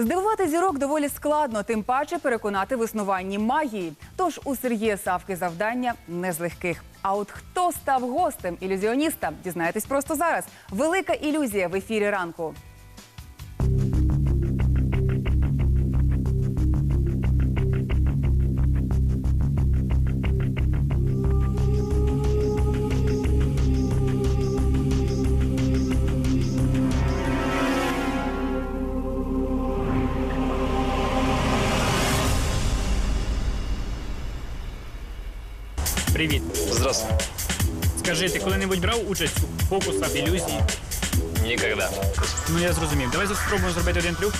Здивувати зірок доволі складно, тим паче переконати в існуванні магії. Тож у Сергія Савки завдання не з легких. А от хто став гостем ілюзіоніста, дізнаєтесь просто зараз. Велика ілюзія в ефірі ранку. Привіт. Здравствуй. Скажи, ти коли-небудь брав участь у фокусах, ілюзії? Никогда. Ну я зрозумів. Давай спробуємо зробити один трюк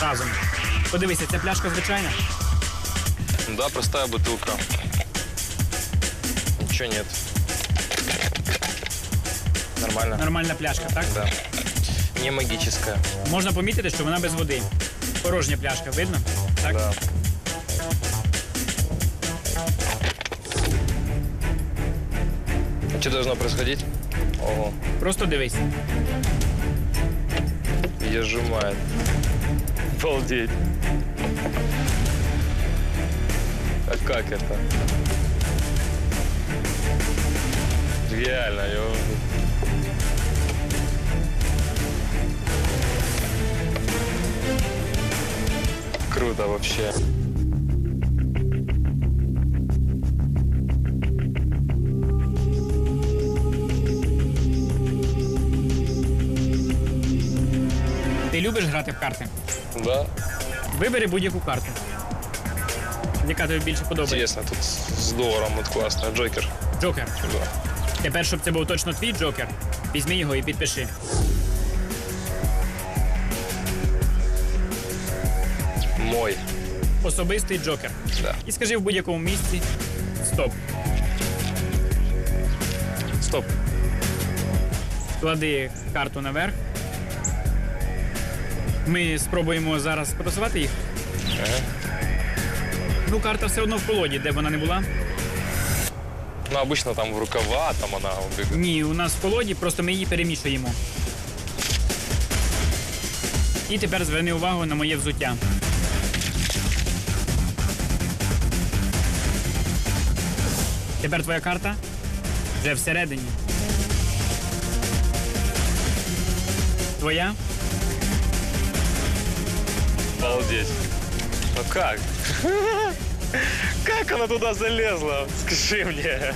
разом. Подивися, ця пляшка звичайна. Да, простая бутылка. Ничего нет. Нормально. Нормальна пляшка, так? Да. Не магическая. Можна помітити, що вона без води. Порожня пляшка, видно? Так? Да. Что должно происходить? Ого, Просто дивись. ее сжимает. Обалдеть. А как это? Реально, я... Круто вообще. Ти любиш грати в карти? Да, Вибери будь-яку карту. Яка тобі більше подобається? интересно, тут с долларом вот классно. Джокер. Джокер. Да. Тепер, щоб це був точно твій джокер, візьми його і підпиши. Мой. Особистий джокер. Да. І скажи в будь-якому місці стоп. Стоп. Клади карту наверх. Ми спробуємо зараз потасувати їх. Ага. Ну, карта все одно в колоді, де б вона не була. Ну, обычно там в рукава, там она убегает. Ні, у нас в колоді, просто ми її перемішуємо. І тепер зверни увагу на моє взуття. Тепер твоя карта вже всередині. Твоя? Обалдеть. Ну как? Как она туда залезла? Скажи мне.